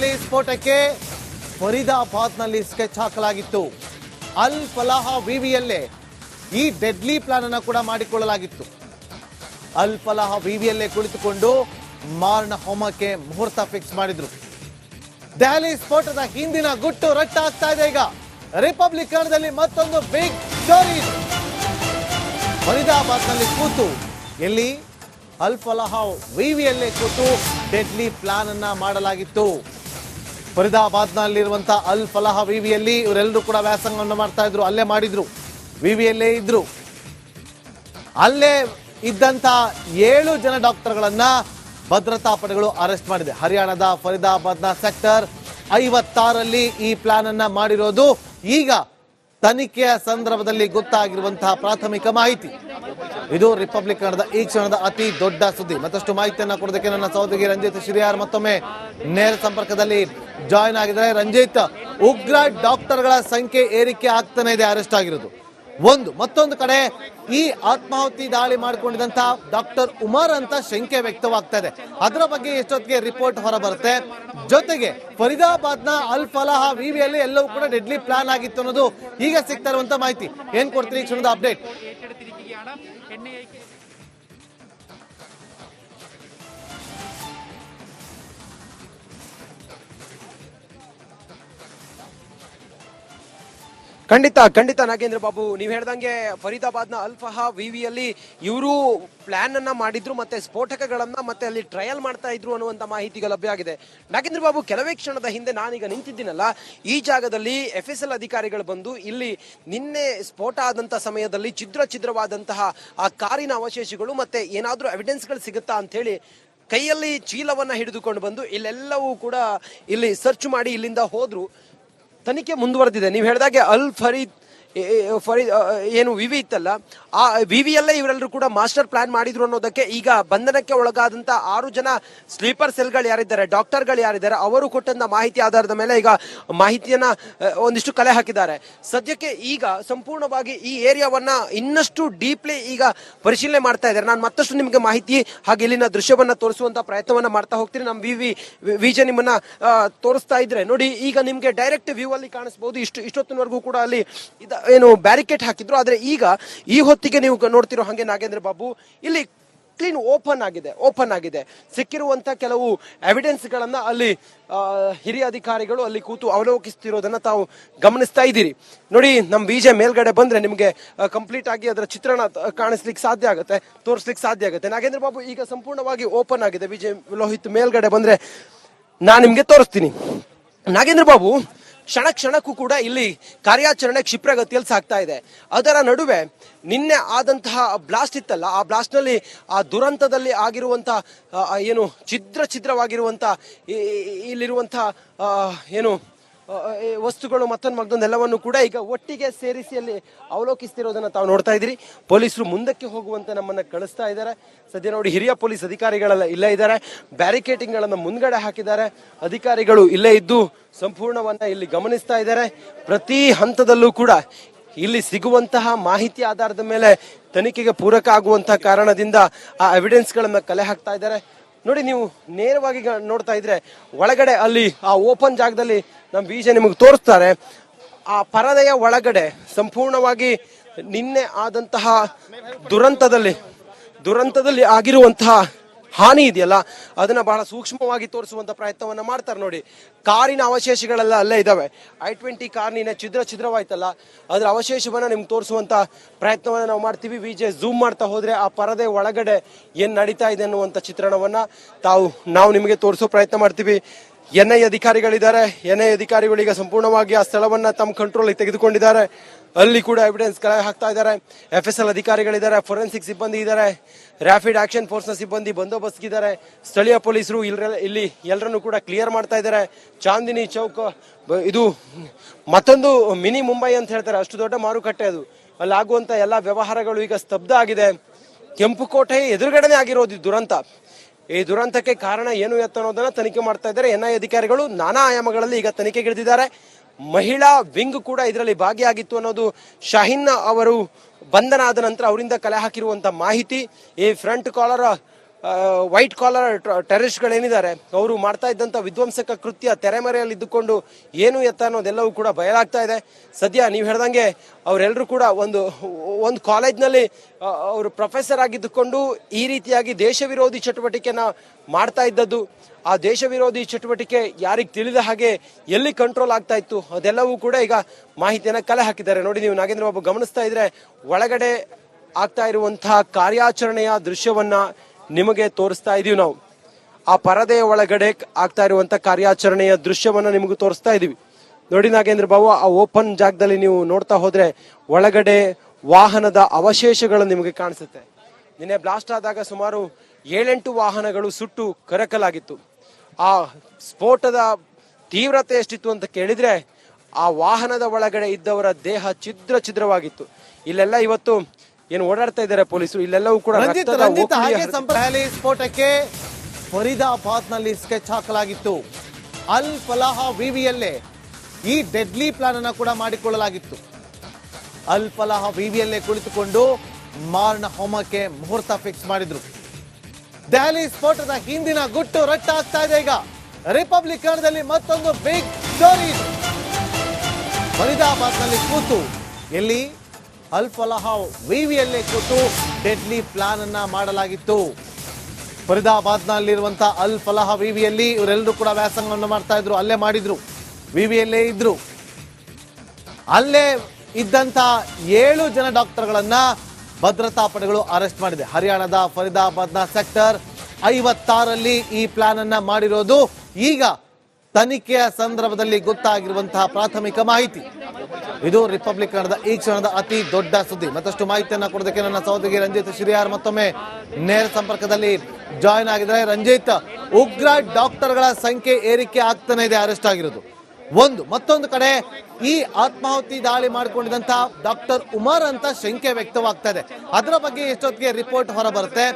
Delhi ಸ್ಫೋಟಕ್ಕೆ ಫರೀದಾಬಾದ್ನಲ್ಲಿ sketch ಹಾಕಲಾಗಿತ್ತು. ಅಲ್ ಫಲಾಹ ವಿವಿಯಲ್ಲೇ ಈ ಡೆಡ್ಲಿ ಪ್ಲಾನ್ ಅನ್ನು ಕೂಡ ಮಾಡಿಕೊಳ್ಳಲಾಗಿತ್ತು. ಅಲ್ ಫಲಾಹ ವಿವಿಯಲ್ಲೇ ಕುಳಿತುಕೊಂಡು ಮಾರಣ ಹೋಮಕ್ಕೆ ಮುಹೂರ್ತ ಫಿಕ್ಸ್ ಮಾಡಿದ್ರು. ದೆಹಲಿ ಸ್ಫೋಟದ ಹಿಂದಿನ ಗುಟ್ಟು ರಟ್ಟಾಗ್ತಾ ಇದೆ ಈಗ. ರಿಪಬ್ಲಿಕ್ ಕನ್ನಡದಲ್ಲಿ ಮತ್ತೊಂದು ಬಿಗ್ ಸ್ಟೋರಿ ಫರೀದಾಬಾದ್ನಲ್ಲಿ ಕೂತು ಎಲ್ಲಿ? ಅಲ್ ಫಲಾಹ ವಿವಿಯಲ್ಲೇ ಕೂತು ಡೆಡ್ಲಿ ಪ್ಲಾನ್ ಅನ್ನ ಮಾಡಲಾಗಿತ್ತು. ಫರೀದಾಬಾದ್ನಲ್ಲಿರುವಂತಹ ಅಲ್ ಫಲಾಹ ವಿವಿಯಲ್ಲಿ ಇವರೆಲ್ಲರೂ ಕೂಡ ವ್ಯಾಸಂಗವನ್ನು ಮಾಡ್ತಾ ಇದ್ರು, ಅಲ್ಲೇ ಮಾಡಿದ್ರು, ವಿವಿಯಲ್ಲೇ ಇದ್ರು. ಅಲ್ಲೇ ಇದ್ದಂತ ಏಳು ಜನ ಡಾಕ್ಟರ್ಗಳನ್ನ ಭದ್ರತಾ ಪಡೆಗಳು ಅರೆಸ್ಟ್ ಮಾಡಿದೆ. ಹರಿಯಾಣದ ಫರೀದಾಬಾದ್ನ ಸೆಕ್ಟರ್ ಐವತ್ತಾರಲ್ಲಿ ಈ ಪ್ಲಾನ್ ಅನ್ನ ಮಾಡಿರೋದು. ಈಗ ತನಿಖೆಯ ಸಂದರ್ಭದಲ್ಲಿ ಗೊತ್ತಾಗಿರುವಂತಹ ಪ್ರಾಥಮಿಕ ಮಾಹಿತಿ. ಇದು ರಿಪಬ್ಲಿಕ್ ಕನ್ನಡದ ಈ ಕ್ಷಣದ ಅತಿ ದೊಡ್ಡ ಸುದ್ದಿ. ಮತ್ತಷ್ಟು ಮಾಹಿತಿಯನ್ನು ಕೊಡೋದಕ್ಕೆ ನನ್ನ ಸಹೋದರಿ ರಂಜಿತ್ ಶ್ರೀಯಾರ್ ಮತ್ತೊಮ್ಮೆ ನೇರ ಸಂಪರ್ಕದಲ್ಲಿ ಜಾಯಿನ್ ಆಗಿದ್ದಾರೆ. ರಂಜಿತ್, ಉಗ್ರ ಡಾಕ್ಟರ್ಗಳ ಸಂಖ್ಯೆ ಏರಿಕೆ ಆಗ್ತಾನೆ ಇದೆ ಅರೆಸ್ಟ್ ಆಗಿರೋದು. ಒಂದು, ಮತ್ತೊಂದು ಕಡೆ ಈ ಆತ್ಮಾಹುತಿ ದಾಳಿ ಮಾಡಿಕೊಂಡಿದಂತ ಡಾಕ್ಟರ್ ಉಮರ್ ಅಂತ ಶಂಕೆ ವ್ಯಕ್ತವಾಗ್ತಾ ಇದೆ. ಅದರ ಬಗ್ಗೆ ಎಷ್ಟೊತ್ತಿಗೆ ರಿಪೋರ್ಟ್ ಹೊರಬರುತ್ತೆ? ಜೊತೆಗೆ ಫರೀದಾಬಾದ್ನ ಅಲ್ ಫಲಾಹ ವಿವಿಯಲ್ಲಿ ಎಲ್ಲವೂ ಕೂಡ ಡೆಡ್ಲಿ ಪ್ಲಾನ್ ಆಗಿತ್ತು ಅನ್ನೋದು ಈಗ ಸಿಗ್ತಾ ಇರುವಂತ ಮಾಹಿತಿ. ಏನ್ ಕೊಡ್ತೀರಿ ಕ್ಷಣದ ಅಪ್ಡೇಟ್? ಖಂಡಿತ ಖಂಡಿತ ನಾಗೇಂದ್ರ ಬಾಬು, ನೀವು ಹೇಳ್ದಂಗೆ ಫರೀದಾಬಾದ್ನ ಅಲ್ಫಹಾ ವಿವಿಯಲ್ಲಿ ಇವರು ಪ್ಲಾನ್ ಅನ್ನ ಮಾಡಿದ್ರು ಮತ್ತೆ ಸ್ಫೋಟಕಗಳನ್ನ ಮತ್ತೆ ಅಲ್ಲಿ ಟ್ರಯಲ್ ಮಾಡ್ತಾ ಇದ್ರು ಅನ್ನುವಂತ ಮಾಹಿತಿಗೆ ಲಭ್ಯ ಆಗಿದೆ. ನಾಗೇಂದ್ರ ಬಾಬು, ಕೆಲವೇ ಕ್ಷಣದ ಹಿಂದೆ ನಾನೀಗ ನಿಂತಿದ್ದೀನಲ್ಲ, ಈ ಜಾಗದಲ್ಲಿ ಎಫ್ ಎಸ್ ಎಲ್ ಅಧಿಕಾರಿಗಳು ಬಂದು ಇಲ್ಲಿ ನಿನ್ನೆ ಸ್ಫೋಟ ಆದಂತ ಸಮಯದಲ್ಲಿ ಛಿದ್ರ ಛಿದ್ರವಾದಂತಹ ಆ ಕಾರಿನ ಅವಶೇಷಗಳು ಮತ್ತೆ ಏನಾದ್ರೂ ಎವಿಡೆನ್ಸ್ಗಳು ಸಿಗುತ್ತಾ ಅಂತ ಹೇಳಿ ಕೈಯಲ್ಲಿ ಚೀಲವನ್ನ ಹಿಡಿದುಕೊಂಡು ಬಂದು ಇಲ್ಲೆಲ್ಲವೂ ಕೂಡ ಇಲ್ಲಿ ಸರ್ಚ್ ಮಾಡಿ ಇಲ್ಲಿಂದ ಹೋದ್ರು. ತನಿಖೆ ಮುಂದುವರೆದಿದೆ. ನೀವು ಹೇಳಿದಾಗೆ ಅಲ್ ಫರೀದ್ ಅ, ಏನು ವಿವಿ ಇತ್ತಲ್ಲ ಆ ವಿವಿಯಲ್ಲೇ ಇವರೆಲ್ಲರೂ ಕೂಡ ಮಾಸ್ಟರ್ ಪ್ಲಾನ್ ಮಾಡಿದ್ರು ಅನ್ನೋದಕ್ಕೆ ಈಗ ಬಂಧನಕ್ಕೆ ಒಳಗಾದಂತ ಆರು ಜನ ಸ್ಲೀಪರ್ ಸೆಲ್ಗಳು ಯಾರಿದ್ದಾರೆ ಡಾಕ್ಟರ್ಗಳು ಯಾರಿದ್ದಾರೆ ಅವರು ಕೊಟ್ಟಂತ ಮಾಹಿತಿ ಆಧಾರದ ಮೇಲೆ ಈಗ ಮಾಹಿತಿಯನ್ನ ಒಂದಿಷ್ಟು ಕಲೆ ಹಾಕಿದ್ದಾರೆ. ಸದ್ಯಕ್ಕೆ ಈಗ ಸಂಪೂರ್ಣವಾಗಿ ಈ ಏರಿಯಾವನ್ನ ಇನ್ನಷ್ಟು ಡೀಪ್ಲಿ ಈಗ ಪರಿಶೀಲನೆ ಮಾಡ್ತಾ ಇದ್ದಾರೆ. ನಾನು ಮತ್ತಷ್ಟು ನಿಮಗೆ ಮಾಹಿತಿ ಹಾಗೆ ಇಲ್ಲಿನ ದೃಶ್ಯವನ್ನ ತೋರಿಸುವಂತ ಪ್ರಯತ್ನವನ್ನ ಮಾಡ್ತಾ ಹೋಗ್ತೀನಿ. ನಮ್ಮ ವಿ ವಿ ವಿಜಯ ನಿಮ್ಮನ್ನ ತೋರಿಸ್ತಾ ಇದ್ರೆ ನೋಡಿ ಈಗ ನಿಮ್ಗೆ ಡೈರೆಕ್ಟ್ ವ್ಯೂ ಅಲ್ಲಿ ಕಾಣಿಸಬಹುದು ಇಷ್ಟು ಇಷ್ಟೊತ್ತಿನವರೆಗೂ ಕೂಡ ಅಲ್ಲಿ ಇದ ಏನು ಬ್ಯಾರಿಕೇಡ್ ಹಾಕಿದ್ರು, ಆದ್ರೆ ಈಗ ಈ ಹೊತ್ತಿಗೆ ನೀವು ನೋಡ್ತಿರೋ ಹಾಗೆ ನಾಗೇಂದ್ರ ಬಾಬು, ಇಲ್ಲಿ ಕ್ಲೀನ್ ಓಪನ್ ಆಗಿದೆ ಓಪನ್ ಆಗಿದೆ. ಸಿಕ್ಕಿರುವಂತ ಕೆಲವು ಎವಿಡೆನ್ಸ್ ಗಳನ್ನ ಅಲ್ಲಿ ಹಿರಿಯ ಅಧಿಕಾರಿಗಳು ಅಲ್ಲಿ ಕೂತು ಅವಲೋಕಿಸ್ತಿರೋದನ್ನ ತಾವು ಗಮನಿಸ್ತಾ ಇದ್ದೀರಿ. ನೋಡಿ ನಮ್ಮ ವಿಜಯ ಮೇಲ್ಗಡೆ ಬಂದ್ರೆ ನಿಮಗೆ ಕಂಪ್ಲೀಟ್ ಆಗಿ ಅದರ ಚಿತ್ರಣ ಕಾಣಿಸ್ಲಿಕ್ಕೆ ಸಾಧ್ಯ ಆಗುತ್ತೆ ತೋರಿಸ್ಲಿಕ್ಕೆ ಸಾಧ್ಯ ಆಗುತ್ತೆ. ನಾಗೇಂದ್ರ ಬಾಬು, ಈಗ ಸಂಪೂರ್ಣವಾಗಿ ಓಪನ್ ಆಗಿದೆ. ವಿಜಯ್ ಲೋಹಿತ್ ಮೇಲ್ಗಡೆ ಬಂದ್ರೆ ನಾನು ನಿಮ್ಗೆ ತೋರಿಸ್ತೀನಿ. ನಾಗೇಂದ್ರ ಬಾಬು ಕ್ಷಣ ಕ್ಷಣಕ್ಕೂ ಕೂಡ ಇಲ್ಲಿ ಕಾರ್ಯಾಚರಣೆ ಕ್ಷಿಪ್ರಗತಿಯಲ್ಲಿ ಸಾಗ್ತಾ ಇದೆ. ಅದರ ನಡುವೆ ನಿನ್ನೆ ಆದಂತಹ ಬ್ಲಾಸ್ಟ್ ಇತ್ತಲ್ಲ ಆ ಬ್ಲಾಸ್ಟ್ನಲ್ಲಿ ಆ ದುರಂತದಲ್ಲಿ ಆಗಿರುವಂತಹ ಆ, ಆ, ಏನು ಛಿದ್ರ ಈ- ಇಲ್ಲಿರುವಂತಹ ಏನು ವಸ್ತುಗಳು ಮತ್ತೊಂದು ಮಗದೊಂದು ಎಲ್ಲವನ್ನು ಕೂಡ ಈಗ ಒಟ್ಟಿಗೆ ಸೇರಿಸಿ ಅಲ್ಲಿ ಅವಲೋಕಿಸ್ತಿರೋದನ್ನ ತಾವು ನೋಡ್ತಾ ಇದ್ದೀರಿ. ಪೊಲೀಸರು ಮುಂದಕ್ಕೆ ಹೋಗುವಂತೆ ನಮ್ಮನ್ನ ಕಳಿಸ್ತಾ ಇದ್ದಾರೆ. ಸದ್ಯ ನೋಡಿ ಹಿರಿಯ ಪೊಲೀಸ್ ಅಧಿಕಾರಿಗಳೆಲ್ಲ ಇಲ್ಲೇ ಇದ್ದಾರೆ. ಬ್ಯಾರಿಕೇಟಿಂಗ್ಗಳನ್ನು ಮುಂದ್ಗಡೆ ಹಾಕಿದ್ದಾರೆ. ಅಧಿಕಾರಿಗಳು ಇಲ್ಲೇ ಇದ್ದು ಸಂಪೂರ್ಣವನ್ನ ಇಲ್ಲಿ ಗಮನಿಸ್ತಾ ಇದ್ದಾರೆ. ಪ್ರತಿ ಹಂತದಲ್ಲೂ ಕೂಡ ಇಲ್ಲಿ ಸಿಗುವಂತಹ ಮಾಹಿತಿ ಆಧಾರದ ಮೇಲೆ ತನಿಖೆಗೆ ಪೂರಕ ಆಗುವಂತಹ ಕಾರಣದಿಂದ ಆ ಎವಿಡೆನ್ಸ್ ಗಳನ್ನ ಕಲೆ ಹಾಕ್ತಾ ಇದ್ದಾರೆ. ನೋಡಿ, ನೀವು ನೇರವಾಗಿ ನೋಡ್ತಾ ಇದ್ರೆ ಒಳಗಡೆ ಅಲ್ಲಿ, ಆ ಓಪನ್ ಜಾಗದಲ್ಲಿ ನಮ್ಮ ಬೀಜ ನಿಮಗೆ ತೋರಿಸ್ತಾರೆ. ಆ ಪರದೆಯ ಒಳಗಡೆ ಸಂಪೂರ್ಣವಾಗಿ ನಿನ್ನೆ ಆದಂತಹ ದುರಂತದಲ್ಲಿ ದುರಂತದಲ್ಲಿ ಆಗಿರುವಂತಹ ಹಾನಿ ಇದೆಯಲ್ಲ, ಅದನ್ನ ಬಹಳ ಸೂಕ್ಷ್ಮವಾಗಿ ತೋರಿಸುವಂತ ಪ್ರಯತ್ನವನ್ನ ಮಾಡ್ತಾರೆ ನೋಡಿ. ಕಾರಿನ ಅವಶೇಷಗಳೆಲ್ಲ ಅಲ್ಲೇ ಇದ್ದಾವೆ ಐ ಟ್ವೆಂಟಿ ಕಾರ್ ನಿನ್ನೆ ಛಿದ್ರ ಛಿದ್ರವಾಯ್ತಲ್ಲ, ಅದರ ಅವಶೇಷವನ್ನ ನಿಮ್ಗೆ ತೋರಿಸುವಂತ ಪ್ರಯತ್ನವನ್ನ ನಾವು ಮಾಡ್ತೀವಿ. ವಿಜೆ ಝೂಮ್ ಮಾಡ್ತಾ ಹೋದರೆ ಆ ಪರದೆ ಒಳಗಡೆ ಏನು ನಡೀತಾ ಇದೆ ಅನ್ನುವಂತ ಚಿತ್ರಣವನ್ನ ತಾವು, ನಾವು ನಿಮಗೆ ತೋರಿಸೋ ಪ್ರಯತ್ನ ಮಾಡ್ತೀವಿ. ಎನ್ ಐ ಅಧಿಕಾರಿಗಳಿದ್ದಾರೆ. ಎನ್ ಐ ಅಧಿಕಾರಿಗಳು ಈಗ ಸಂಪೂರ್ಣವಾಗಿ ಆ ಸ್ಥಳವನ್ನ ತಮ್ಮ ಕಂಟ್ರೋಲ್ ತೆಗೆದುಕೊಂಡಿದ್ದಾರೆ. ಅಲ್ಲಿ ಕೂಡ ಎವಿಡೆನ್ಸ್ ಕಲೆ ಹಾಕ್ತಾ ಇದ್ದಾರೆ. ಎಫ್ ಎಸ್ ಎಲ್ ಅಧಿಕಾರಿಗಳಿದ್ದಾರೆ ಫೋರೆನ್ಸಿಕ್ ಸಿಬ್ಬಂದಿ ಇದ್ದಾರೆ ರ್ಯಾಪಿಡ್ ಆಕ್ಷನ್ ಫೋರ್ಸ್ನ ಸಿಬ್ಬಂದಿ ಬಂದೋಬಸ್ತಿದ್ದಾರೆ ಸ್ಥಳೀಯ ಪೊಲೀಸರು ಇಲ್ಲಿ ಎಲ್ಲರನ್ನು ಕೂಡ ಕ್ಲಿಯರ್ ಮಾಡ್ತಾ ಇದ್ದಾರೆ. ಚಾಂದಿನಿ ಚೌಕ್ ಇದು ಮತ್ತೊಂದು ಮಿನಿ ಮುಂಬೈ ಅಂತ ಹೇಳ್ತಾರೆ. ಅಷ್ಟು ದೊಡ್ಡ ಮಾರುಕಟ್ಟೆ ಅದು. ಅಲ್ಲಿ ಆಗುವಂತ ಎಲ್ಲಾ ವ್ಯವಹಾರಗಳು ಈಗ ಸ್ತಬ್ಧ ಆಗಿದೆ. ಕೆಂಪು ಕೋಟೆ ಎದುರುಗಡೆನೆ ಆಗಿರೋದು ದುರಂತ. ಈ ದುರಂತಕ್ಕೆ ಕಾರಣ ಏನು ಎತ್ತ ಅನ್ನೋದನ್ನ ತನಿಖೆ ಮಾಡ್ತಾ ಇದ್ದಾರೆ. ಎನ್ಐ ಅಧಿಕಾರಿಗಳು ನಾನಾ ಆಯಾಮಗಳಲ್ಲಿ ಈಗ ತನಿಖೆಗಿಳಿದಿದ್ದಾರೆ ಮಹಿಳಾ ವಿಂಗ್ ಕೂಡ ಇದರಲ್ಲಿ ಭಾಗಿಯಾಗಿತ್ತು ಅನ್ನೋದು ಶಾಹಿನ್ ಅವರು ಬಂಧನ ಆದ ನಂತರ ಅವರಿಂದ ಕಲೆ ಹಾಕಿರುವಂತಹ ಮಾಹಿತಿ. ಈ ಫ್ರಂಟ್ ಕಾಲರ್ ವೈಟ್ ಕಾಲರ್ ಟೆರರಿಸ್ಟ್ಗಳೇನಿದ್ದಾರೆ ಅವರು ಮಾಡ್ತಾ ಇದ್ದಂಥ ವಿಧ್ವಂಸಕ ಕೃತ್ಯ ತೆರೆಮರೆಯಲ್ಲಿ ಇದ್ದುಕೊಂಡು ಏನು ಎತ್ತ ಅನ್ನೋದೆಲ್ಲವೂ ಕೂಡ ಬಯಲಾಗ್ತಾ ಇದೆ. ಸದ್ಯ ನೀವು ಹೇಳ್ದಂಗೆ ಅವರೆಲ್ಲರೂ ಕೂಡ ಒಂದು ಒಂದು ಕಾಲೇಜ್ನಲ್ಲಿ ಅವರು ಪ್ರೊಫೆಸರ್ ಆಗಿದ್ದುಕೊಂಡು ಈ ರೀತಿಯಾಗಿ ದೇಶ ವಿರೋಧಿ ಚಟುವಟಿಕೆನ ಮಾಡ್ತಾ ಇದ್ದದ್ದು. ಆ ದೇಶ ವಿರೋಧಿ ಚಟುವಟಿಕೆ ಯಾರಿಗೆ ತಿಳಿದ ಹಾಗೆ ಎಲ್ಲಿ ಕಂಟ್ರೋಲ್ ಆಗ್ತಾ ಇತ್ತು ಅದೆಲ್ಲವೂ ಕೂಡ ಈಗ ಮಾಹಿತಿಯನ್ನ ಕಲೆ ಹಾಕಿದ್ದಾರೆ. ನೋಡಿ, ನೀವು ನಾಗೇಂದ್ರ ಬಾಬು ಗಮನಿಸ್ತಾ ಇದ್ರೆ ಒಳಗಡೆ ಆಗ್ತಾ ಇರುವಂತಹ ಕಾರ್ಯಾಚರಣೆಯ ದೃಶ್ಯವನ್ನ ನಿಮಗೆ ತೋರಿಸ್ತಾ ಇದೀವಿ ನಾವು. ಆ ಪರದೆಯ ಒಳಗಡೆ ಆಗ್ತಾ ಇರುವಂತ ಕಾರ್ಯಾಚರಣೆಯ ದೃಶ್ಯವನ್ನ ನಿಮಗೆ ತೋರಿಸ್ತಾ ಇದೀವಿ. ನೋಡಿ ನಾಗೇಂದ್ರ ಬಾಬು, ಆ ಓಪನ್ ಜಾಗದಲ್ಲಿ ನೀವು ನೋಡ್ತಾ ಹೋದ್ರೆ ಒಳಗಡೆ ವಾಹನದ ಅವಶೇಷಗಳು ನಿಮಗೆ ಕಾಣಿಸುತ್ತೆ. ನಿನ್ನೆ ಬ್ಲಾಸ್ಟ್ ಆದಾಗ ಸುಮಾರು ಏಳೆಂಟು ವಾಹನಗಳು ಸುಟ್ಟು ಕರಕಲಾಗಿತ್ತು. ಆ ಸ್ಫೋಟದ ತೀವ್ರತೆ ಎಷ್ಟಿತ್ತು ಅಂತ ಕೇಳಿದ್ರೆ, ಆ ವಾಹನದ ಒಳಗಡೆ ಇದ್ದವರ ದೇಹ ಛಿದ್ರ ಛಿದ್ರವಾಗಿತ್ತು. ಇಲ್ಲೆಲ್ಲ ಇವತ್ತು ಏನು ಓಡಾಡ್ತಾ ಇದ್ದಾರೆ ಪೊಲೀಸರು? ಇಲ್ಲೆಲ್ಲವೂ ಕೂಡ ಹಾಗೆ ಸ್ಫೋಟಕ್ಕೆ ಫರೀದಾಬಾದ್ನಲ್ಲಿ ಸ್ಕೆಚ್ ಹಾಕಲಾಗಿತ್ತು. ಅಲ್ ಫಲಾಹ ವಿವಿಯಲ್ಲೇ ಈ ಡೆಡ್ಲಿ ಪ್ಲಾನ್ ಅನ್ನ ಕೂಡ ಮಾಡಿಕೊಳ್ಳಲಾಗಿತ್ತು. ಅಲ್ ಫಲಾಹ ವಿವಿಯಲ್ಲೇ ಕುಳಿತುಕೊಂಡು ಮಾರಣ ಹೋಮಕ್ಕೆ ಮುಹೂರ್ತ ಫಿಕ್ಸ್ ಮಾಡಿದ್ರು. ದೆಹಲಿ ಸ್ಫೋಟದ ಹಿಂದಿನ ಗುಟ್ಟು ರಟ್ಟಾಗ್ತಾ ಇದೆ ಈಗ. ರಿಪಬ್ಲಿಕ್ ಕನ್ನಡದಲ್ಲಿ ಮತ್ತೊಂದು ಬಿಗ್ ಸ್ಟೋರಿ ಇದು ಫರೀದಾಬಾದ್ನಲ್ಲಿ ಕೂತು ಎಲ್ಲಿ? ಅಲ್ ಫಲಾಹ ವಿವಿಯಲ್ಲೇ ಕೂತು ಡೆಡ್ಲಿ ಪ್ಲಾನ್ ಅನ್ನ ಮಾಡಲಾಗಿತ್ತು. ಫರೀದಾಬಾದ್ ನಲ್ಲಿರುವಂತಹ ಅಲ್ ಫಲಹ ವಿವಿಯಲ್ಲಿ ಇವರೆಲ್ಲರೂ ಕೂಡ ವ್ಯಾಸಂಗವನ್ನು ಮಾಡ್ತಾ ಇದ್ರು, ಅಲ್ಲೇ ಮಾಡಿದ್ರು, ವಿವಿಯಲ್ಲೇ ಇದ್ರು. ಅಲ್ಲೇ ಇದ್ದಂತ ಏಳು ಜನ ಡಾಕ್ಟರ್ಗಳನ್ನ ಭದ್ರತಾ ಪಡೆಗಳು ಅರೆಸ್ಟ್ ಮಾಡಿದೆ. ಹರಿಯಾಣದ ಫರಿದಾಬಾದ್ನ ಸೆಕ್ಟರ್ ಐವತ್ತಾರಲ್ಲಿ ಈ ಪ್ಲಾನ್ ಅನ್ನ ಮಾಡಿರೋದು. ಈಗ ತನಿಖೆಯ ಸಂದರ್ಭದಲ್ಲಿ ಗೊತ್ತಾಗಿರುವಂತಹ ಪ್ರಾಥಮಿಕ ಮಾಹಿತಿ. ಇದು ರಿಪಬ್ಲಿಕ್ ಕನ್ನಡದ ಈ ಕ್ಷಣದ ಅತಿ ದೊಡ್ಡ ಸುದ್ದಿ. ಮತ್ತಷ್ಟು ಮಾಹಿತಿಯನ್ನ ಕೊಡೋದಕ್ಕೆ ನನ್ನ ಸಹೋದರಿ ರಂಜಿತ್ ಶಿರಿಯಾರ್ ಮತ್ತೊಮ್ಮೆ ನೇರ ಸಂಪರ್ಕದಲ್ಲಿ ಜಾಯಿನ್ ಆಗಿದ್ದಾರೆ. ರಂಜಿತ್, ಉಗ್ರ ಡಾಕ್ಟರ್ಗಳ ಸಂಖ್ಯೆ ಏರಿಕೆ ಆಗ್ತಾನೆ ಇದೆ ಅರೆಸ್ಟ್ ಆಗಿರೋದು. ಒಂದು, ಮತ್ತೊಂದು ಕಡೆ ಈ ಆತ್ಮಾಹುತಿ ದಾಳಿ ಮಾಡಿಕೊಂಡಿದಂತ ಡಾಕ್ಟರ್ ಉಮರ್ ಅಂತ ಶಂಕೆ ವ್ಯಕ್ತವಾಗ್ತಾ ಇದೆ. ಅದರ ಬಗ್ಗೆ ಎಷ್ಟೊತ್ತಿಗೆ ರಿಪೋರ್ಟ್ ಹೊರ ಬರುತ್ತೆ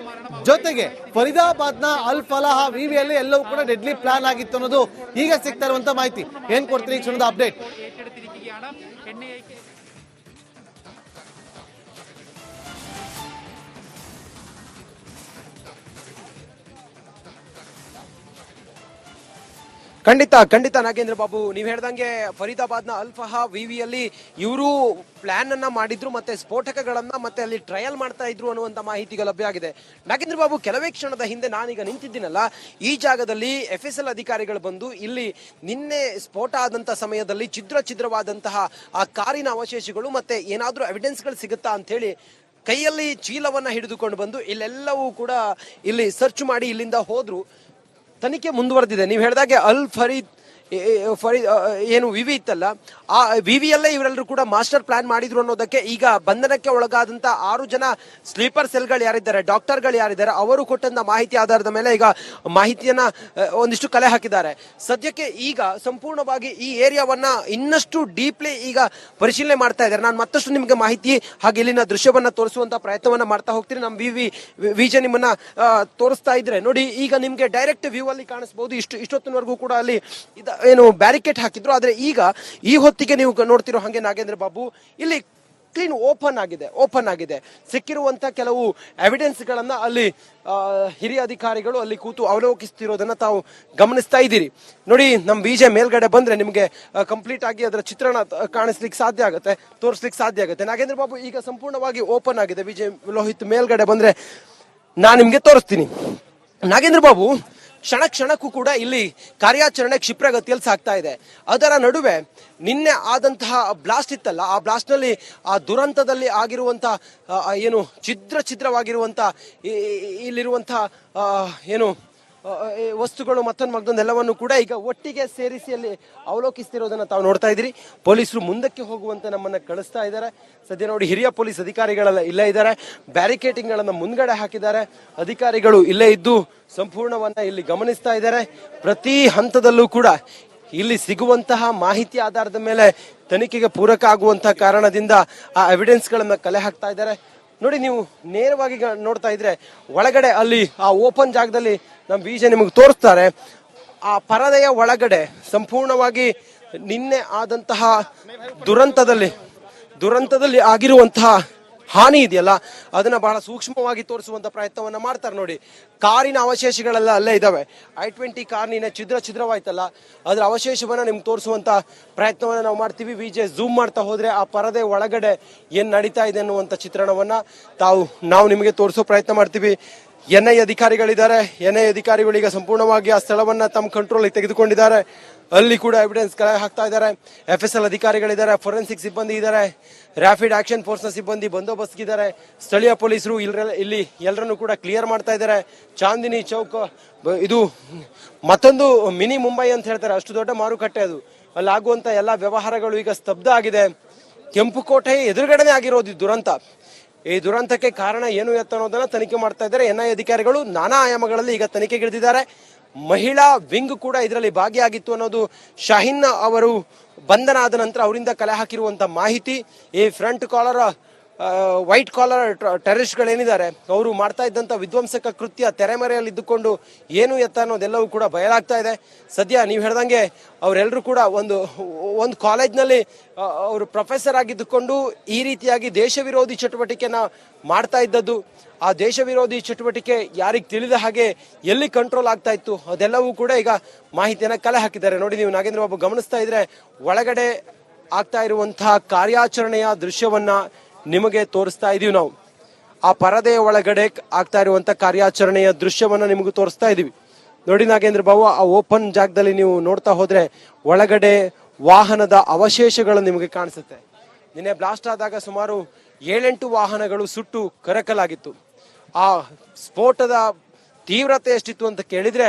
ಜೊತೆಗೆ ಫರೀದಾಬಾದ್ನ ಅಲ್ ಫಲಾಹ ವಿವಿಯಲ್ಲಿ ಎಲ್ಲವೂ ಕೂಡ ಡೆಡ್ಲಿ ಪ್ಲಾನ್ ಆಗಿತ್ತು ಅನ್ನೋದು ಈಗ ಸಿಗ್ತಾ ಇರುವಂತ ಮಾಹಿತಿ. ಏನ್ ಕೊಡ್ತೀರಿ ಈ ಕ್ಷಣದ ಅಪ್ಡೇಟ್ ಎಣ್ಣೆ ಖಂಡಿತ ಖಂಡಿತ ನಾಗೇಂದ್ರ ಬಾಬು, ನೀವು ಹೇಳ್ದಂಗೆ ಫರೀದಾಬಾದ್ನ ಅಲ್ಫಹಾ ವಿವಿಯಲ್ಲಿ ಇವರು ಪ್ಲಾನ್ ಅನ್ನ ಮಾಡಿದ್ರು ಮತ್ತೆ ಸ್ಫೋಟಕಗಳನ್ನ ಮತ್ತೆ ಅಲ್ಲಿ ಟ್ರಯಲ್ ಮಾಡ್ತಾ ಇದ್ರು ಅನ್ನುವಂತ ಮಾಹಿತಿಗ ಲಭ್ಯ ಆಗಿದೆ. ನಾಗೇಂದ್ರ ಬಾಬು, ಕೆಲವೇ ಕ್ಷಣದ ಹಿಂದೆ ನಾನೀಗ ನಿಂತಿದ್ದೀನಲ್ಲ, ಈ ಜಾಗದಲ್ಲಿ ಎಫ್ ಎಸ್ ಎಲ್ ಅಧಿಕಾರಿಗಳು ಬಂದು ಇಲ್ಲಿ ನಿನ್ನೆ ಸ್ಫೋಟ ಆದಂತ ಸಮಯದಲ್ಲಿ ಛಿದ್ರ ಛಿದ್ರವಾದಂತಹ ಆ ಕಾರಿನ ಅವಶೇಷಗಳು ಮತ್ತೆ ಏನಾದರೂ ಎವಿಡೆನ್ಸ್ಗಳು ಸಿಗುತ್ತಾ ಅಂತ ಹೇಳಿ ಕೈಯಲ್ಲಿ ಚೀಲವನ್ನ ಹಿಡಿದುಕೊಂಡು ಬಂದು ಇಲ್ಲೆಲ್ಲವೂ ಕೂಡ ಇಲ್ಲಿ ಸರ್ಚ್ ಮಾಡಿ ಇಲ್ಲಿಂದ ಹೋದ್ರು. ತನಿಖೆ ಮುಂದುವರೆದಿದೆ. ನೀವು ಹೇಳಿದಾಗೆ ಅಲ್ ಫರೀದ್ ಅ, ಏನು ವಿವಿ ಇತ್ತಲ್ಲ ಆ ವಿವಿಯಲ್ಲೇ ಇವರೆಲ್ಲರೂ ಕೂಡ ಮಾಸ್ಟರ್ ಪ್ಲಾನ್ ಮಾಡಿದ್ರು ಅನ್ನೋದಕ್ಕೆ ಈಗ ಬಂಧನಕ್ಕೆ ಒಳಗಾದಂತ ಆರು ಜನ ಸ್ಲೀಪರ್ ಸೆಲ್ಗಳು ಯಾರಿದ್ದಾರೆ ಡಾಕ್ಟರ್ಗಳು ಯಾರಿದ್ದಾರೆ ಅವರು ಕೊಟ್ಟಂತ ಮಾಹಿತಿ ಆಧಾರದ ಮೇಲೆ ಈಗ ಮಾಹಿತಿಯನ್ನ ಒಂದಿಷ್ಟು ಕಲೆ ಹಾಕಿದ್ದಾರೆ. ಸದ್ಯಕ್ಕೆ ಈಗ ಸಂಪೂರ್ಣವಾಗಿ ಈ ಏರಿಯಾವನ್ನ ಇನ್ನಷ್ಟು ಡೀಪ್ಲಿ ಈಗ ಪರಿಶೀಲನೆ ಮಾಡ್ತಾ ಇದ್ದಾರೆ. ನಾನು ಮತ್ತಷ್ಟು ನಿಮಗೆ ಮಾಹಿತಿ ಹಾಗೆ ಇಲ್ಲಿನ ದೃಶ್ಯವನ್ನ ತೋರಿಸುವಂತ ಪ್ರಯತ್ನವನ್ನ ಮಾಡ್ತಾ ಹೋಗ್ತೀನಿ. ನಮ್ಮ ವಿ ವಿ ನಿಮ್ಮನ್ನ ತೋರಿಸ್ತಾ ಇದ್ರೆ ನೋಡಿ ಈಗ ನಿಮ್ಗೆ ಡೈರೆಕ್ಟ್ ವ್ಯೂ ಅಲ್ಲಿ ಕಾಣಿಸಬಹುದು ಇಷ್ಟು ಇಷ್ಟೊತ್ತಿನವರೆಗೂ ಕೂಡ ಅಲ್ಲಿ ಇದ ಏನು ಬ್ಯಾರಿಕೇಡ್ ಹಾಕಿದ್ರು, ಆದರೆ ಈಗ ಈ ಹೊತ್ತಿಗೆ ನೀವು ನೋಡ್ತಿರೋ ಹಾಗೆ ನಾಗೇಂದ್ರ ಬಾಬು ಇಲ್ಲಿ ಕ್ಲೀನ್ ಓಪನ್ ಆಗಿದೆ ಓಪನ್ ಆಗಿದೆ. ಸಿಕ್ಕಿರುವಂಥ ಕೆಲವು ಎವಿಡೆನ್ಸ್ ಗಳನ್ನ ಅಲ್ಲಿ ಹಿರಿಯ ಅಧಿಕಾರಿಗಳು ಅಲ್ಲಿ ಕೂತು ಅವಲೋಕಿಸ್ತಿರೋದನ್ನ ತಾವು ಗಮನಿಸ್ತಾ ಇದ್ದೀರಿ. ನೋಡಿ ನಮ್ಮ ಬೀಜ ಮೇಲ್ಗಡೆ ಬಂದ್ರೆ ನಿಮಗೆ ಕಂಪ್ಲೀಟ್ ಆಗಿ ಅದರ ಚಿತ್ರಣ ಕಾಣಿಸ್ಲಿಕ್ಕೆ ಸಾಧ್ಯ ಆಗುತ್ತೆ, ತೋರಿಸ್ಲಿಕ್ಕೆ ಸಾಧ್ಯ ಆಗುತ್ತೆ. ನಾಗೇಂದ್ರ ಬಾಬು, ಈಗ ಸಂಪೂರ್ಣವಾಗಿ ಓಪನ್ ಆಗಿದೆ. ವಿಜಯ್ ಲೋಹಿತ್ ಮೇಲ್ಗಡೆ ಬಂದ್ರೆ ನಾನು ನಿಮಗೆ ತೋರಿಸ್ತೀನಿ. ನಾಗೇಂದ್ರ ಬಾಬು ಕ್ಷಣ ಕ್ಷಣಕ್ಕೂ ಕೂಡ ಇಲ್ಲಿ ಕಾರ್ಯಾಚರಣೆ ಕ್ಷಿಪ್ರಗತಿಯಲ್ಲಿ ಸಾಗ್ತಾ ಇದೆ. ಅದರ ನಡುವೆ ನಿನ್ನೆ ಆದಂತಹ ಬ್ಲಾಸ್ಟ್ ಇತ್ತಲ್ಲ, ಆ ಬ್ಲಾಸ್ಟ್ನಲ್ಲಿ ಆ ದುರಂತದಲ್ಲಿ ಆಗಿರುವಂತಹ ಏನು, ಛಿದ್ರ ಛಿದ್ರವಾಗಿರುವಂತ ಇಲ್ಲಿರುವಂತಹ ಏನು ವಸ್ತುಗಳು ಮತ್ತೊಂದು ಮಗ್ದೊಂದು ಎಲ್ಲವನ್ನು ಕೂಡ ಈಗ ಒಟ್ಟಿಗೆ ಸೇರಿಸಿ ಅಲ್ಲಿ ಅವಲೋಕಿಸ್ತಿರೋದನ್ನ ತಾವು ನೋಡ್ತಾ ಇದ್ದೀರಿ. ಪೊಲೀಸರು ಮುಂದಕ್ಕೆ ಹೋಗುವಂತೆ ನಮ್ಮನ್ನ ಕಳಿಸ್ತಾ ಇದ್ದಾರೆ. ಸದ್ಯ ನೋಡಿ ಹಿರಿಯ ಪೊಲೀಸ್ ಅಧಿಕಾರಿಗಳೆಲ್ಲ ಇಲ್ಲೇ ಇದ್ದಾರೆ. ಬ್ಯಾರಿಕೇಟಿಂಗ್ಗಳನ್ನು ಮುಂದ್ಗಡೆ ಹಾಕಿದ್ದಾರೆ. ಅಧಿಕಾರಿಗಳು ಇಲ್ಲೇ ಇದ್ದು ಸಂಪೂರ್ಣವನ್ನ ಇಲ್ಲಿ ಗಮನಿಸ್ತಾ ಇದ್ದಾರೆ. ಪ್ರತಿ ಹಂತದಲ್ಲೂ ಕೂಡ ಇಲ್ಲಿ ಸಿಗುವಂತಹ ಮಾಹಿತಿ ಆಧಾರದ ಮೇಲೆ ತನಿಖೆಗೆ ಪೂರಕ ಆಗುವಂತಹ ಕಾರಣದಿಂದ ಆ ಎವಿಡೆನ್ಸ್ ಗಳನ್ನ ಕಲೆ ಹಾಕ್ತಾ ಇದ್ದಾರೆ. ನೋಡಿ, ನೀವು ನೇರವಾಗಿ ನೋಡ್ತಾ ಇದ್ರೆ ಒಳಗಡೆ ಅಲ್ಲಿ, ಆ ಓಪನ್ ಜಾಗದಲ್ಲಿ ನಮ್ಮ ಬೀಜ ನಿಮಗೆ ತೋರಿಸ್ತಾರೆ. ಆ ಪರದೆಯ ಒಳಗಡೆ ಸಂಪೂರ್ಣವಾಗಿ ನಿನ್ನೆ ಆದಂತಹ ದುರಂತದಲ್ಲಿ ದುರಂತದಲ್ಲಿ ಆಗಿರುವಂತಹ ಹಾನಿ ಇದೆಯಲ್ಲ, ಅದನ್ನ ಬಹಳ ಸೂಕ್ಷ್ಮವಾಗಿ ತೋರಿಸುವಂತ ಪ್ರಯತ್ನವನ್ನ ಮಾಡ್ತಾರೆ ನೋಡಿ. ಕಾರಿನ ಅವಶೇಷಗಳೆಲ್ಲ ಅಲ್ಲೇ ಇದಾವೆ. ಐ ಟ್ವೆಂಟಿ ಕಾರ್ನಿನ ಛಿದ್ರ ಛಿದ್ರವಾಯ್ತಲ್ಲ, ಅದರ ಅವಶೇಷವನ್ನ ನಿಮ್ಗೆ ತೋರಿಸುವಂತ ಪ್ರಯತ್ನವನ್ನ ನಾವು ಮಾಡ್ತೀವಿ. ವಿಜೆ ಝೂಮ್ ಮಾಡ್ತಾ ಹೋದ್ರೆ ಆ ಪರದೆ ಒಳಗಡೆ ಏನ್ ನಡೀತಾ ಇದೆ ಅನ್ನುವಂತ ಚಿತ್ರಣವನ್ನ ತಾವು, ನಾವು ನಿಮಗೆ ತೋರಿಸೋ ಪ್ರಯತ್ನ ಮಾಡ್ತೀವಿ. ಎನ್ ಐ ಅಧಿಕಾರಿಗಳಿದ್ದಾರೆ. ಎನ್ ಐ ಅಧಿಕಾರಿಗಳು ಈಗ ಸಂಪೂರ್ಣವಾಗಿ ಆ ಸ್ಥಳವನ್ನ ತಮ್ಮ ಕಂಟ್ರೋಲ್ ತೆಗೆದುಕೊಂಡಿದ್ದಾರೆ. ಅಲ್ಲಿ ಕೂಡ ಎವಿಡೆನ್ಸ್ ಕಲೆ ಹಾಕ್ತಾ ಇದ್ದಾರೆ. ಎಫ್ ಎಸ್ ಎಲ್ ಅಧಿಕಾರಿಗಳಿದ್ದಾರೆ ಫೊರೆನ್ಸಿಕ್ ಸಿಬ್ಬಂದಿ ಇದ್ದಾರೆ ರ್ಯಾಪಿಡ್ ಆಕ್ಷನ್ ಫೋರ್ಸ್ನ ಸಿಬ್ಬಂದಿ ಬಂದೋಬಸ್ತಿದ್ದಾರೆ ಸ್ಥಳೀಯ ಪೊಲೀಸರು ಇಲ್ಲಿ ಎಲ್ಲರನ್ನು ಕೂಡ ಕ್ಲಿಯರ್ ಮಾಡ್ತಾ ಇದ್ದಾರೆ. ಚಾಂದಿನಿ ಚೌಕ್ ಇದು ಮತ್ತೊಂದು ಮಿನಿ ಮುಂಬೈ ಅಂತ ಹೇಳ್ತಾರೆ. ಅಷ್ಟು ದೊಡ್ಡ ಮಾರುಕಟ್ಟೆ ಅದು. ಅಲ್ಲಿ ಆಗುವಂತ ಎಲ್ಲ ವ್ಯವಹಾರಗಳು ಈಗ ಸ್ತಬ್ಧ ಆಗಿದೆ. ಕೆಂಪು ಕೋಟೆ ಎದುರುಗಡೆನೆ ಆಗಿರೋದು ದುರಂತ. ಈ ದುರಂತಕ್ಕೆ ಕಾರಣ ಏನು ಎತ್ತ ಅನ್ನೋದನ್ನ ತನಿಖೆ ಮಾಡ್ತಾ ಇದ್ದಾರೆ. ಎನ್ಐ ಅಧಿಕಾರಿಗಳು ನಾನಾ ಆಯಾಮಗಳಲ್ಲಿ ಈಗ ತನಿಖೆಗಿಳಿದಿದ್ದಾರೆ. ಮಹಿಳಾ ವಿಂಗ್ ಕೂಡ ಇದರಲ್ಲಿ ಭಾಗಿಯಾಗಿತ್ತು ಅನ್ನೋದು ಶಾಹಿನ್ ಅವರು ಬಂಧನ ಆದ ನಂತರ ಅವರಿಂದ ಕಲೆ ಹಾಕಿರುವಂತ ಮಾಹಿತಿ. ಈ ಫ್ರಂಟ್ ಕಾಲರ್ ವೈಟ್ ಕಾಲರ್ ಟೆರರಿಸ್ಟ್ಗಳೇನಿದ್ದಾರೆ ಅವರು ಮಾಡ್ತಾ ಇದ್ದಂಥ ವಿಧ್ವಂಸಕ ಕೃತ್ಯ ತೆರೆಮರೆಯಲ್ಲಿ ಇದ್ದುಕೊಂಡು ಏನು ಎತ್ತ ಅನ್ನೋದೆಲ್ಲವೂ ಕೂಡ ಬಯಲಾಗ್ತಾ ಇದೆ. ಸದ್ಯ ನೀವು ಹೇಳ್ದಂಗೆ ಅವರೆಲ್ಲರೂ ಕೂಡ ಒಂದು ಒಂದು ಕಾಲೇಜ್ನಲ್ಲಿ ಅವರು ಪ್ರೊಫೆಸರ್ ಆಗಿದ್ದುಕೊಂಡು ಈ ರೀತಿಯಾಗಿ ದೇಶ ವಿರೋಧಿ ಚಟುವಟಿಕೆನ ಮಾಡ್ತಾ ಇದ್ದದ್ದು. ಆ ದೇಶ ವಿರೋಧಿ ಚಟುವಟಿಕೆ ಯಾರಿಗೆ ತಿಳಿದ ಹಾಗೆ ಎಲ್ಲಿ ಕಂಟ್ರೋಲ್ ಆಗ್ತಾ ಇತ್ತು, ಅದೆಲ್ಲವೂ ಕೂಡ ಈಗ ಮಾಹಿತಿಯನ್ನ ಕಲೆ ಹಾಕಿದ್ದಾರೆ. ನೋಡಿ ನೀವು ನಾಗೇಂದ್ರ ಬಾಬು ಗಮನಿಸ್ತಾ ಇದ್ರೆ, ಒಳಗಡೆ ಆಗ್ತಾ ಇರುವಂತಹ ಕಾರ್ಯಾಚರಣೆಯ ದೃಶ್ಯವನ್ನ ನಿಮಗೆ ತೋರಿಸ್ತಾ ಇದೀವಿ ನಾವು. ಆ ಪರದೆಯ ಒಳಗಡೆ ಆಗ್ತಾ ಇರುವಂತ ಕಾರ್ಯಾಚರಣೆಯ ದೃಶ್ಯವನ್ನ ನಿಮಗೆ ತೋರಿಸ್ತಾ ಇದೀವಿ. ನೋಡಿ ನಾಗೇಂದ್ರ ಬಾಬು, ಆ ಓಪನ್ ಜಾಗದಲ್ಲಿ ನೀವು ನೋಡ್ತಾ ಹೋದ್ರೆ ಒಳಗಡೆ ವಾಹನದ ಅವಶೇಷಗಳು ನಿಮಗೆ ಕಾಣಿಸುತ್ತೆ. ನಿನ್ನೆ ಬ್ಲಾಸ್ಟ್ ಆದಾಗ ಸುಮಾರು ಏಳೆಂಟು ವಾಹನಗಳು ಸುಟ್ಟು ಕರಕಲಾಗಿತ್ತು. ಆ ಸ್ಫೋಟದ ತೀವ್ರತೆ ಎಷ್ಟಿತ್ತು ಅಂತ ಕೇಳಿದ್ರೆ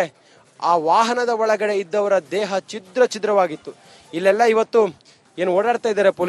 ಆ ವಾಹನದ ಒಳಗಡೆ ಇದ್ದವರ ದೇಹ ಛಿದ್ರ ಛಿದ್ರವಾಗಿತ್ತು. ಇಲ್ಲೆಲ್ಲ ಇವತ್ತು ಏನು ಓಡಾಡ್ತಾ ಇದ್ದಾರೆ ಪೊಲೀಸ್